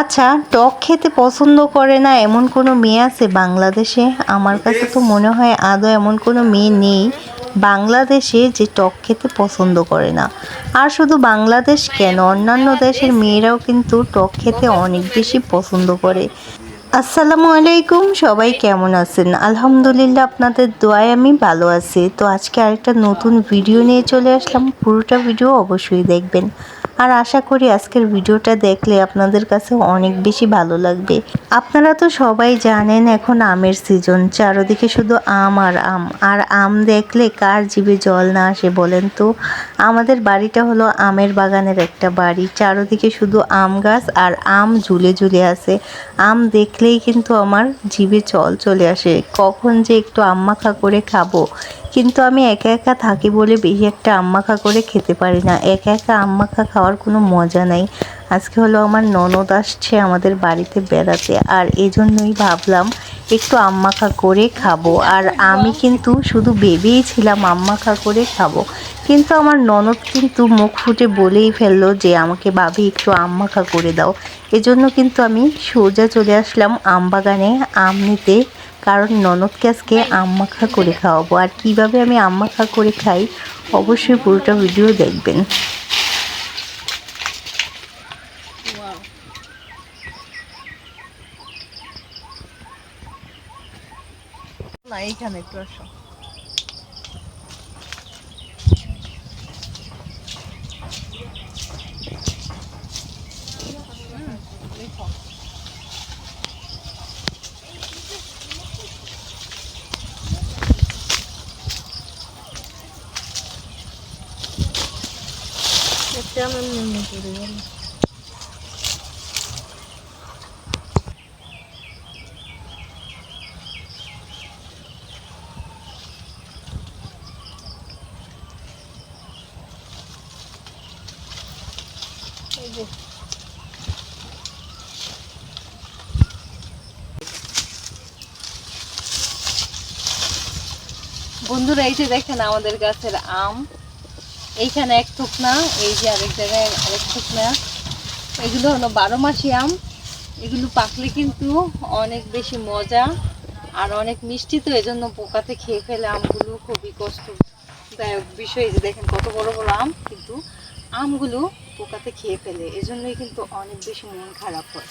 আচ্ছা টক খেতে পছন্দ করে না এমন কোনো মেয়ে আছে বাংলাদেশে? আমার কাছে তো মনে হয় আদৌ এমন কোনো মেয়ে নেই বাংলাদেশে যে টক খেতে পছন্দ করে না। আর শুধু বাংলাদেশ কেন? অন্যান্য দেশের মেয়েরাও কিন্তু টক খেতে অনেক বেশি পছন্দ করে। আসসালামু আলাইকুম সবাই কেমন আছেন? আলহামদুলিল্লাহ আপনাদের দোয়ায় আমি ভালো আছি। তো আজকে আরেকটা নতুন ভিডিও নিয়ে চলে আসলাম। পুরোটা ভিডিও অবশ্যই দেখবেন। আর আশা করি আজকের ভিডিওটা দেখলে আপনাদের কাছে অনেক বেশি ভালো লাগবে। আপনারা তো সবাই জানেন এখন আমের সিজন চারদিকে শুধু আম আর আম। আর আম দেখলে কার জিভে জল না আসে বলেন তো? আমাদের বাড়িটা হলো আমের বাগানের একটা বাড়ি। চারদিকে শুধু আম গাছ আর আম ঝুলে ঝুলে আছে। আম দেখলেই কিন্তু আমার জিভে জল চলে আসে। কখন যে একটু আম মাখা করে খাব কিন্তু আমি একা একা থাকি বলে বেশি একটা আম্মাখা করে খেতে পারি না। একা একা আম্মাখা খাওয়ার কোনো মজা নাই। আজকে হলো আমার ননদ আসছে আমাদের বাড়িতে বেড়াতে আর এজন্যই ভাবলাম একটু আম্মাখা করে খাব। আর আমি কিন্তু শুধু ভেবেই ছিলাম আম্মাখা করে খাব। কিন্তু আমার ননদ কিন্তু মুখ ফুটে বলেই ফেলল যে আমাকে, ভাবি, একটু আম মাখা করে দাও। এজন্য কিন্তু আমি সোজা চলে আসলাম আম বাগানে আম নিতে। কারণ ননদকে আজকে আম মাখা করে খাওয়াবো। আর কীভাবে আমি আম মাখা করে খাই, অবশ্যই পুরোটা ভিডিও দেখবেন। এইখানে একটু আসো। বন্ধুরা এই যে দেখেন আমাদের গাছের আম। এইখানে এক থুকনা, এই যে আরেক জায়গায় আরেক থুকনা। এগুলো হলো বারো মাসি আম। এগুলো পাকলে কিন্তু অনেক বেশি মজা আর অনেক মিষ্টি তো, এজন্য পোকাতে খেয়ে ফেলে আমগুলো খুবই কষ্টদায়ক বিষয়। যে দেখেন কত বড় বড় আম, কিন্তু আমগুলো পোকাতে খেয়ে ফেলে, এজন্যই কিন্তু অনেক বেশি মন খারাপ হয়।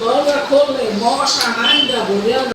দরজা খোলে মশা নাই যাবো